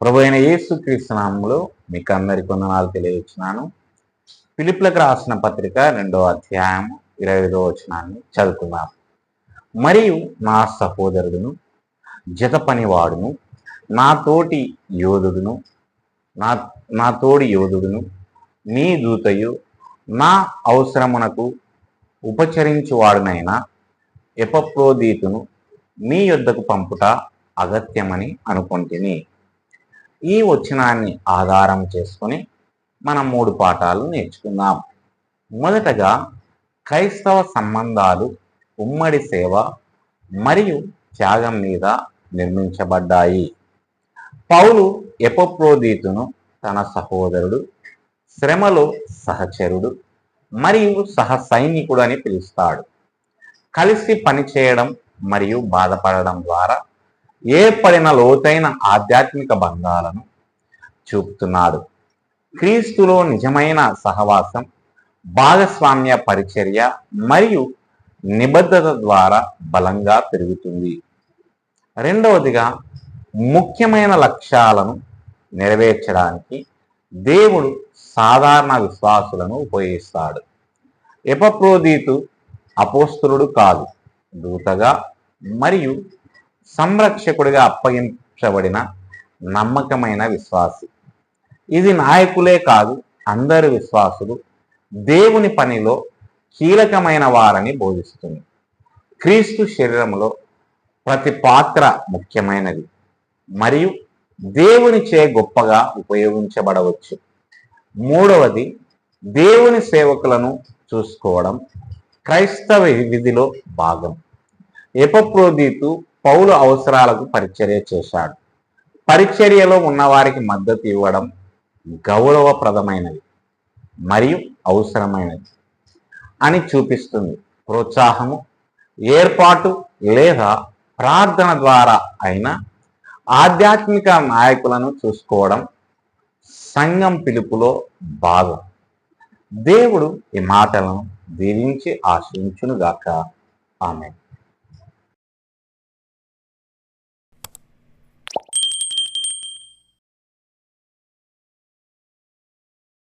ప్రభు అయిన యేసుక్రీస్తునామంలో మీకు అందరికి కొందనాలు తెలియజేస్తున్నాను. పిలుపులకు రాసిన పత్రిక రెండవ అధ్యాయం ఇరవై ఐదో వచనాన్ని చదువుకుందాం. మరియు నా సహోదరుడును జత పనివాడును నా తోటి యోధుడును నా నా తోడి యోధుడును నీ దూతయు నా అవసరమునకు ఉపచరించువాడునైనా ఎపప్రోదీతును మీ యొద్దకు పంపుట అగత్యమని అనుకుంటుని. ఈ వచనాన్ని ఆధారం చేసుకొని మనం మూడు పాఠాలు నేర్చుకుందాం. మొదటగా క్రైస్తవ సంబంధాలు ఉమ్మడి సేవ మరియు త్యాగం మీద నిర్మించబడ్డాయి. పౌలు ఎపప్రోదీతును తన సహోదరుడు శ్రమలో సహచరుడు మరియు సహ సైనికుడు అని పిలుస్తాడు. కలిసి పనిచేయడం మరియు బాధపడడం ద్వారా ఏర్పడిన లోతైన ఆధ్యాత్మిక బంధాలను చూపుతున్నాడు. క్రీస్తులో నిజమైన సహవాసం భాగస్వామ్య పరిచర్య మరియు నిబద్ధత ద్వారా బలంగా పెరుగుతుంది. రెండవదిగా ముఖ్యమైన లక్ష్యాలను నెరవేర్చడానికి దేవుడు సాధారణ విశ్వాసులను ఉపయోగిస్తాడు. ఎపప్రోదీతు అపోస్తులుడు కాదు దూతగా మరియు సంరక్షకుడిగా అప్పగించబడిన నమ్మకమైన విశ్వాసి. ఇది నాయకులే కాదు అందరి విశ్వాసులు. దేవుని పనిలో కీలకమైన వారని బోధిస్తుంది. క్రీస్తు శరీరంలో ప్రతి పాత్ర ముఖ్యమైనది. మరియు దేవుని చే గొప్పగా ఉపయోగించబడవచ్చు. మూడవది దేవుని సేవకులను చూసుకోవడం క్రైస్తవ విధిలో భాగం. ఎపప్రోదీతు పౌలు అవసరాలకు పరిచర్య చేశాడు. పరిచర్యలో ఉన్నవారికి మద్దతు ఇవ్వడం గౌరవప్రదమైనది మరియు అవసరమైనది అని చూపిస్తుంది. ప్రోత్సాహము ఏర్పాటు లేదా ప్రార్థన ద్వారా అయినా ఆధ్యాత్మిక నాయకులను చూసుకోవడం సంఘం పిలుపులో భాగం. దేవుడు ఈ మాటలను దీవించి ఆశ్రయించునుగాక ఆమె